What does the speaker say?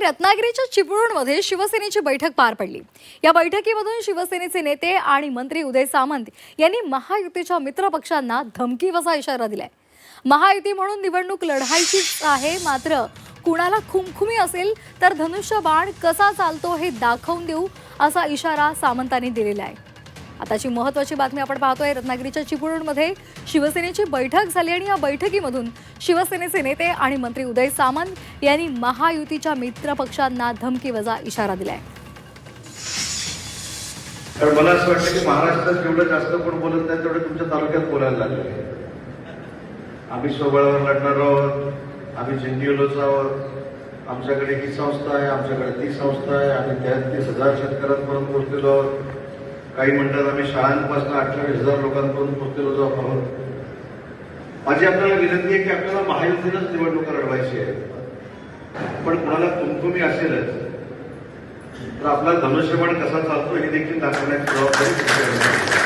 रत्नागिरीच्या चिपळूणमध्ये शिवसेनेची बैठक पार पडली. या बैठकीमधून शिवसेनेचे नेते आणि मंत्री उदय सामंत यांनी महायुतीच्या मित्रपक्षांना धमकीवजा इशारा दिलाय. महायुती म्हणून निवडणूक लढायचीच आहे मात्र कुणाला खुमखुमी असेल तर धनुष्य बाण कसा चालतो हे दाखवून देऊ असा इशारा सामंतांनी दिलेला आहे. आताची महत्वाची बातमी आपण पाहतोय रत्नागिरीच्या चिपळूणमध्ये शिवसेनेची बैठक झाली आणि या बैठकीमधून शिवसेनेचे नेते आणि मंत्री उदय सामंत यांनी महायुतीच्या मित्रपक्षांना धमकी वजा इशारा दिलाय. तर मला असं वाटतं की महाराष्ट्रात जेवढं जास्त कोण बोलत नाही तेवढं तुमच्या तालुक्यात बोलायला लागले. आम्ही स्वबळावर लढणार आहोत आम्ही झेंडिओलोच आहोत. आमच्याकडे ही संस्था आहे आमच्याकडे ती संस्था आहे. आम्ही त्यात तीस हजार शेतकऱ्यांपर्यंत पोहोचलेलो आहोत. काही म्हणतात आम्ही शाळांपासून अठ्ठावीस हजार लोकांपर्यंत पोहोचलेलो जाऊ आहोत माझी आपल्याला विनंती आहे की आपल्याला महायुतीनंच निवडणुका लढवायची आहे पण कुणाला कुमकुमी असेलच तर आपला धनुष्यबाण कसा चालतो हे देखील दाखवण्याची जबाबदारी